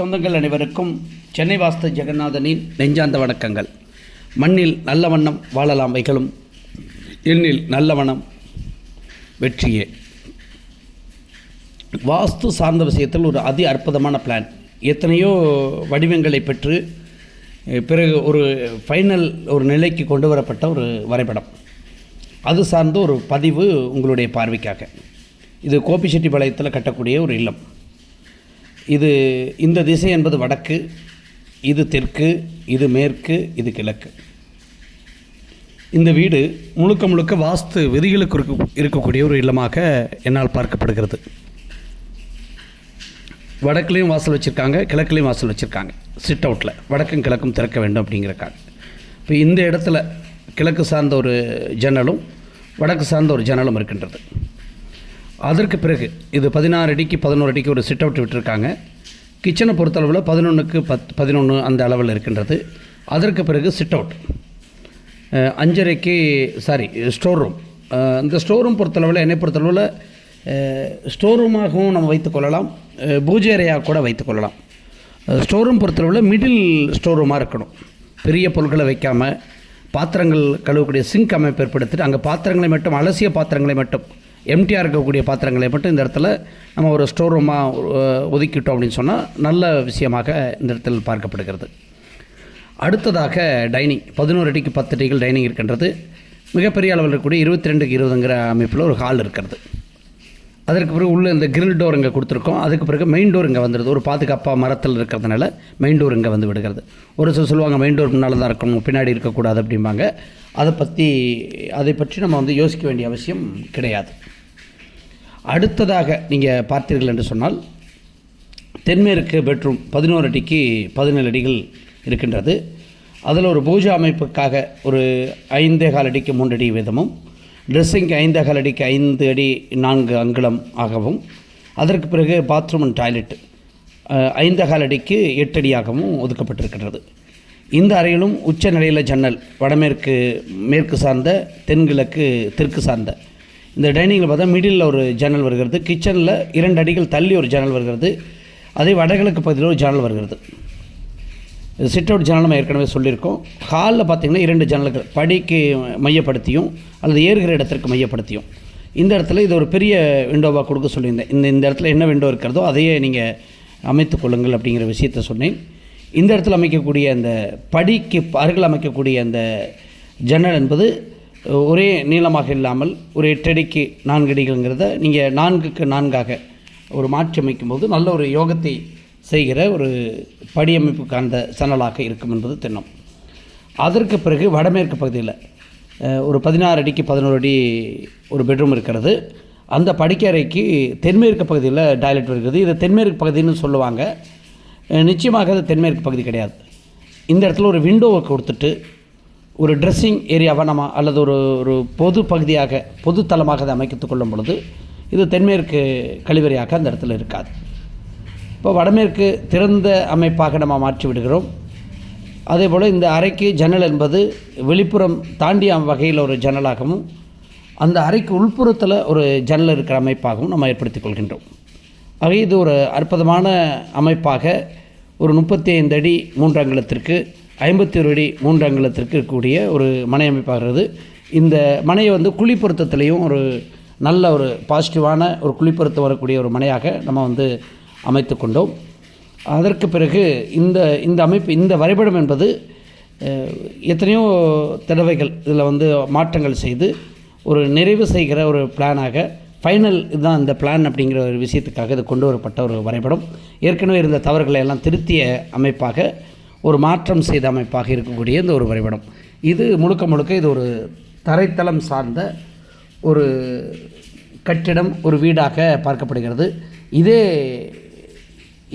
சொந்தங்கள் அனைவருக்கும் சென்னை வாஸ்து ஜெகநாதனின் நெஞ்சார்ந்த வணக்கங்கள். மண்ணில் நல்ல வண்ணம் வாழலாம் வைகளும் எண்ணில் நல்ல வண்ணம் வெற்றியே. வாஸ்து சார்ந்த விஷயத்தில் ஒரு அதி அற்புதமான பிளான் எத்தனையோ வடிவங்களை பெற்று பிறகு ஒரு ஃபைனல் ஒரு நிலைக்கு கொண்டு வரப்பட்ட ஒரு வரைபடம். அது சார்ந்த ஒரு பதிவு உங்களுடைய பார்வைக்காக. இது கோபிச்செட்டிப்பாளையத்தில் கட்டக்கூடிய ஒரு இல்லம். இது இந்த திசை என்பது வடக்கு இது தெற்கு இது மேற்கு இது கிழக்கு. இந்த வீடு முழுக்க முழுக்க வாஸ்து விதிகளுக்கு இருக்க- இருக்கக்கூடிய ஒரு இல்லமாக என்னால் பார்க்கப்படுகிறது. வடக்குலேயும் வாசல் வச்சுருக்காங்க கிழக்குலேயும் வாசல் வச்சுருக்காங்க. சிட் அவுட்டில் வடக்கும் கிழக்கும் திறக்க வேண்டும் அப்படிங்கிறக்காக. இப்போ இந்த இடத்துல கிழக்கு சார்ந்த ஒரு ஜன்னலும் வடக்கு சார்ந்த ஒரு ஜன்னலும் இருக்கின்றது. அதற்கு பிறகு இது பதினாறு அடிக்கு பதினோரு அடிக்கு ஒரு சிட் அவுட் விட்டுருக்காங்க. கிச்சனை பொறுத்தளவில் பதினொன்றுக்கு பத் பதினொன்று அந்த அளவில் இருக்கின்றது. அதற்கு பிறகு சிட் அவுட் அஞ்சரைக்கு சாரி ஸ்டோர் ரூம் இந்த ஸ்டோர் ரூம் பொறுத்தளவில் என்னை பொறுத்தளவில் ஸ்டோர் ரூமாகவும் நம்ம வைத்துக்கொள்ளலாம் பூஜை அறையாக கூட வைத்துக்கொள்ளலாம் ஸ்டோர் ரூம் பொறுத்தளவில் மிடில் ஸ்டோர் ரூமாக இருக்கணும். பெரிய பொருட்களை வைக்காமல் பாத்திரங்கள் கழுவக்கூடிய சிங்க் அமைப்பு ஏற்படுத்திட்டு அங்கே பாத்திரங்களை மட்டும் அலசிய பாத்திரங்களை மட்டும் எம்டிஆர் இருக்கக்கூடிய பாத்திரங்களை மட்டும் இந்த இடத்துல நம்ம ஒரு ஸ்டோர் ரூமாக ஒதுக்கிட்டோம் அப்படின்னு சொன்னால் நல்ல விஷயமாக இந்த இடத்தில் பார்க்கப்படுகிறது. அடுத்ததாக டைனிங் பதினோரு அடிக்கு பத்து அடிகள் டைனிங் இருக்கின்றது. மிகப்பெரிய அளவில் இருக்கக்கூடிய இருபத்தி ரெண்டுக்கு இருபதுங்கிற அமைப்பில் ஒரு ஹால் இருக்கிறது. அதற்கு பிறகு உள்ளே இந்த கிரில் டோர் இங்கே கொடுத்துருக்கோம். அதுக்கு பிறகு மெயின் டோர் இங்கே வந்துடுது ஒரு பாதுகாப்பாக மரத்தில் இருக்கிறதுனால மெயின் டோர் இங்கே வந்து விடுகிறது. ஒரு சில சொல்லுவாங்க மெயின் டோர் முன்னால் தான் இருக்கணும். பின்னாடி இருக்கக்கூடாது அப்படிம்பாங்க. அதை பற்றி அதை பற்றி நம்ம வந்து யோசிக்க வேண்டிய அவசியம் கிடையாது. அடுத்ததாக நீங்கள் பார்த்தீர்கள் என்று சொன்னால் தென்மேற்கு பெட்ரூம் பதினோரு அடிக்கு பதினேழு அடிகள் இருக்கின்றது. அதில் ஒரு பூஜா அமைப்புக்காக ஒரு ஐந்தே கால் அடிக்கு மூன்று அடி வீதமும் ட்ரெஸ்ஸிங்க்கு ஐந்து அகல் அடிக்கு ஐந்து அடி நான்கு அங்குலம் ஆகவும் அதற்கு பிறகு பாத்ரூம் அண்ட் டாய்லெட் ஐந்து அகல் அடிக்கு எட்டு அடியாகவும் ஒதுக்கப்பட்டிருக்கின்றது. இந்த அறையிலும் உச்ச நிலையில் ஜன்னல் வடமேற்கு மேற்கு சார்ந்த தென்கிழக்கு தெற்கு சார்ந்த. இந்த டைனிங்கில் பார்த்தா மிடில் ஒரு ஜன்னல் வருகிறது கிச்சனில் இரண்டு அடிகள் தள்ளி ஒரு ஜன்னல் வருகிறது அதே வடகிழக்கு பகுதியில் ஒரு ஜன்னல் வருகிறது. சிட் அவுட் ஜன்னல் நம்ம ஏற்கனவே சொல்லியிருக்கோம். ஹாலில் பார்த்தீங்கன்னா இரண்டு ஜன்னல்கள் படிக்கு மையப்படுத்தியும் அல்லது ஏறுகிற இடத்திற்கு மையப்படுத்தியும். இந்த இடத்துல இது ஒரு பெரிய விண்டோவாக கொடுக்க சொல்லியிருந்தேன். இந்த இந்த இடத்துல என்ன விண்டோ இருக்கிறதோ அதையே நீங்கள் அமைத்து கொள்ளுங்கள் அப்படிங்கிற விஷயத்த சொன்னேன். இந்த இடத்துல அமைக்கக்கூடிய அந்த படிக்கு அருகில் அமைக்கக்கூடிய அந்த ஜன்னல் என்பது ஒரே நீளமாக இல்லாமல் ஒரு எட்டடிக்கு நான்கு அடிகள்ங்கிறத நீங்கள் நான்குக்கு நான்காக ஒரு மாற்றி அமைக்கும்போது நல்ல ஒரு யோகத்தை செய்கிற ஒரு படியமைப்பு காண்ட சன்னலாக இருக்கும் என்பது திண்ணம். அதற்கு பிறகு வடமேற்கு பகுதியில் ஒரு பதினாறு அடிக்கு பதினோரு அடி ஒரு பெட்ரூம் இருக்கிறது. அந்த படிக்கறைக்கு தென்மேற்கு பகுதியில் டாய்லெட் இருக்குது இது தென்மேற்கு பகுதின்னு சொல்லுவாங்க. நிச்சயமாக அது தென்மேற்கு பகுதி கிடையாது. இந்த இடத்துல ஒரு விண்டோவை கொடுத்துட்டு ஒரு ட்ரெஸ்ஸிங் ஏரியாவாக நம்ம அல்லது ஒரு ஒரு பொது பகுதியாக பொது தளமாக அதை அமைத்து கொள்ளும் பொழுது இது தென்மேற்கு கழிவறையாக அந்த இடத்துல இருக்காது. இப்போ வடமேற்கு திறந்த அமைப்பாக நம்ம மாற்றி விடுகிறோம். அதே போல் இந்த அறைக்கு ஜன்னல் என்பது வெளிப்புறம் தாண்டிய வகையில் ஒரு ஜன்னலாகவும் அந்த அறைக்கு உள்புறத்தில் ஒரு ஜன்னல் இருக்கிற அமைப்பாகவும் நம்ம ஏற்படுத்திக் கொள்கின்றோம். ஆக இது ஒரு அற்புதமான அமைப்பாக ஒரு முப்பத்தி ஐந்து அடி மூன்று அங்குலத்திற்கு ஐம்பத்தி ஒரு அடி மூன்று அங்குலத்திற்கு இருக்கக்கூடிய ஒரு மனை அமைப்பாகிறது. இந்த மனையை வந்து குழிப்பொருத்தத்துலேயும் ஒரு நல்ல ஒரு பாசிட்டிவான ஒரு குழிப்பொருத்தம் வரக்கூடிய ஒரு மனையாக நம்ம வந்து அமைத்து கொண்டோம். அதற்கு பிறகு இந்த இந்த அமைப்பு இந்த வரைபடம் என்பது எத்தனையோ தடவைகள் இதில் வந்து மாற்றங்கள் செய்து ஒரு நிறைவு செய்கிற ஒரு பிளானாக ஃபைனல் இதுதான் இந்த பிளான் அப்படிங்கிற ஒரு விஷயத்துக்காக இது கொண்டு வரப்பட்ட ஒரு வரைபடம். ஏற்கனவே இருந்த தவறுகளை எல்லாம் திருத்திய அமைப்பாக ஒரு மாற்றம் செய்த அமைப்பாக இருக்கக்கூடிய இந்த ஒரு வரைபடம். இது முழுக்க முழுக்க இது ஒரு தரைத்தளம் சார்ந்த ஒரு கட்டிடம் ஒரு வீடாக பார்க்கப்படுகிறது. இதே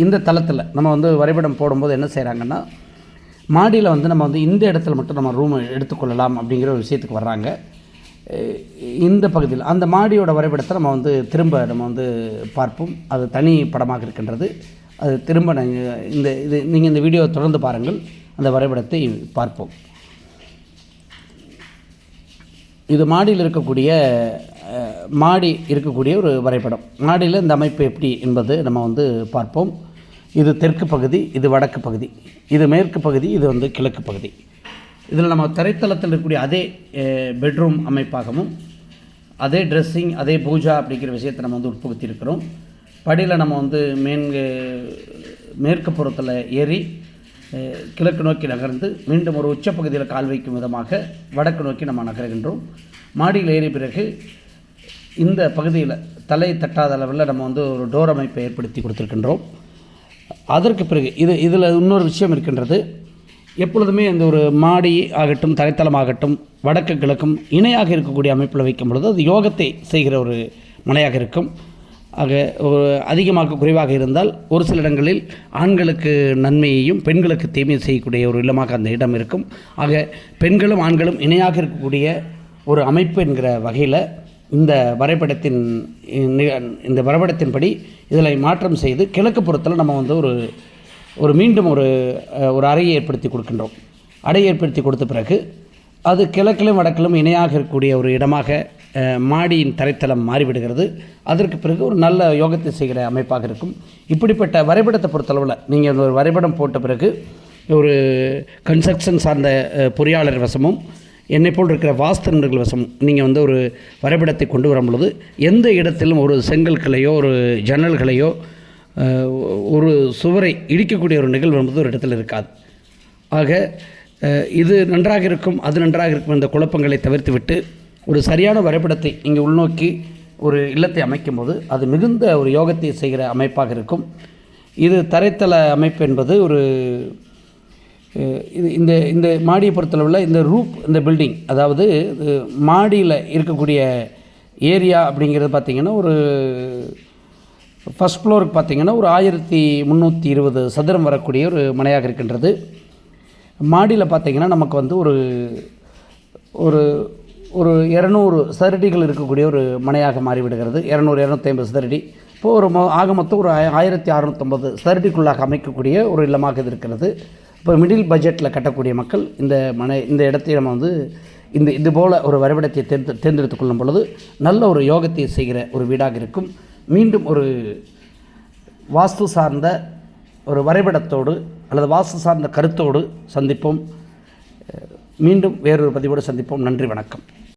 இந்த தளத்தில் நம்ம வந்து வரைபடம் போடும்போது என்ன செய்கிறாங்கன்னா மாடியில் வந்து நம்ம வந்து இந்த இடத்துல மட்டும் நம்ம ரூம் எடுத்துக்கொள்ளலாம் அப்படிங்கிற ஒரு விஷயத்துக்கு வர்றாங்க. இந்த பகுதியில் அந்த மாடியோட வரைபடத்தை நம்ம வந்து திரும்ப நம்ம வந்து பார்ப்போம். அது தனி படமாக இருக்கின்றது. அது திரும்ப நாங்கள் இந்த இது நீங்கள் இந்த வீடியோவை தொடர்ந்து பாருங்கள். அந்த வரைபடத்தை பார்ப்போம். இது மாடியில் இருக்கக்கூடிய மாடி இருக்கக்கூடிய ஒரு வரைபடம். மாடியில் இந்த அமைப்பு எப்படி என்பது நம்ம வந்து பார்ப்போம். இது தெற்கு பகுதி இது வடக்கு பகுதி. இது மேற்கு பகுதி இது வந்து கிழக்கு பகுதி. இதில் நம்ம திரைத்தளத்தில் இருக்கக்கூடிய அதே பெட்ரூம் அமைப்பாகவும் அதே ட்ரெஸ்ஸிங் அதே பூஜா அப்படிங்கிற விஷயத்தை நம்ம வந்து உட்புகுத்தி இருக்கிறோம் படியில் நம்ம வந்து மேன் மேற்கு புறத்தில் ஏறி கிழக்கு நோக்கி நகர்ந்து மீண்டும் ஒரு உச்சப்பகுதியில் கால் வைக்கும் விதமாக வடக்கு நோக்கி நம்ம நகர்கின்றோம். மாடியில் ஏறிய பிறகு இந்த பகுதியில் தலை தட்டாத அளவில் நம்ம வந்து ஒரு டோர் அமைப்பை ஏற்படுத்தி கொடுத்துருக்கின்றோம். அதற்கு பிறகு இது இதில் இன்னொரு விஷயம் இருக்கின்றது. எப்பொழுதுமே இந்த ஒரு மாடி ஆகட்டும் தரைத்தளமாகட்டும் வடக்கு கிழக்கும் இணையாக இருக்கக்கூடிய அமைப்பில் வைக்கும் பொழுது அது யோகத்தை செய்கிற ஒரு மனையாக இருக்கும். ஆக ஒரு அதிகமாக குறைவாக இருந்தால் ஒரு சில இடங்களில் ஆண்களுக்கு நன்மையையும் பெண்களுக்கு தீமை செய்யக்கூடிய ஒரு இல்லமாக அந்த இடம் இருக்கும். ஆக பெண்களும் ஆண்களும் இணையாக இருக்கக்கூடிய ஒரு அமைப்பு என்கிற வகையில் இந்த வரைபடத்தின் இந்த வரைபடத்தின்படி இதில் மாற்றம் செய்து கிழக்கு புறத்தில் நம்ம வந்து ஒரு ஒரு மீண்டும் ஒரு ஒரு அறையை ஏற்படுத்தி கொடுக்கின்றோம். அறை ஏற்படுத்தி கொடுத்த பிறகு அது கிழக்கிலும் வடக்கிலும் இணையாக இருக்கக்கூடிய ஒரு இடமாக மாடியின் தரைத்தளம் மாறிவிடுகிறது. அதற்கு பிறகு ஒரு நல்ல யோகத்தை செய்கிற அமைப்பாக இருக்கும். இப்படிப்பட்ட வரைபடத்தை பொறுத்தளவில் நீங்கள் ஒரு வரைபடம் போட்ட பிறகு ஒரு கன்ஸ்ட்ரக்ஷன் சார்ந்த பொறியாளர் வசமும் என்னை போல் இருக்கிற வாஸ்து வசம் நீங்கள் வந்து ஒரு வரைபடத்தை கொண்டு வரும்பொழுது எந்த இடத்திலும் ஒரு செங்கல்களையோ ஒரு ஜன்னல்களையோ ஒரு சுவரை இடிக்கக்கூடிய ஒரு நிகழ்வு என்பது ஒரு இடத்துல இருக்காது. ஆக இது நன்றாக இருக்கும் அது நன்றாக இருக்கும் இந்த குழப்பங்களை தவிர்த்துவிட்டு ஒரு சரியான வரைபடத்தை இங்கே உள்நோக்கி ஒரு இல்லத்தை அமைக்கும்போது அது மிகுந்த ஒரு யோகத்தை செய்கிற அமைப்பாக இருக்கும். இது தரைத்தள அமைப்பு என்பது ஒரு இது இந்த இந்த மாடியை பொறுத்தளவில் இந்த ரூப் இந்த பில்டிங் அதாவது இது மாடியில் இருக்கக்கூடிய ஏரியா அப்படிங்கிறது பார்த்திங்கன்னா ஒரு ஃபஸ்ட் ஃப்ளோருக்கு பார்த்திங்கன்னா ஒரு ஆயிரத்தி முந்நூற்றி இருபது சதுரம் வரக்கூடிய ஒரு மனையாக இருக்கின்றது. மாடியில் பார்த்திங்கன்னா நமக்கு வந்து ஒரு ஒரு ஒரு இரநூறு சதுரடிகள் இருக்கக்கூடிய ஒரு மனையாக மாறிவிடுகிறது. இரநூறு இரநூத்தி ஐம்பது சதுரடி. இப்போது ஒரு ஆக மொத்தம் ஒரு ஆயிரத்தி அறநூற்றம்பது சதுரடிக்குள்ளாக அமைக்கக்கூடிய ஒரு இல்லமாக இது இருக்கிறது. இப்போ மிடில் பட்ஜெட்டில் கட்டக்கூடிய மக்கள் இந்த மனை இந்த இடத்தை நம்ம வந்து இந்த இது போல் ஒரு வரைபடத்தை தேர்ந்து தேர்ந்தெடுத்துக் கொள்ளும் பொழுது நல்ல ஒரு யோகத்தை செய்கிற ஒரு வீடாக இருக்கும். மீண்டும் ஒரு வாஸ்து சார்ந்த ஒரு வரைபடத்தோடு அல்லது வாஸ்து சார்ந்த கருத்தோடு சந்திப்போம். மீண்டும் வேறொரு பதிவோடு சந்திப்போம். நன்றி வணக்கம்.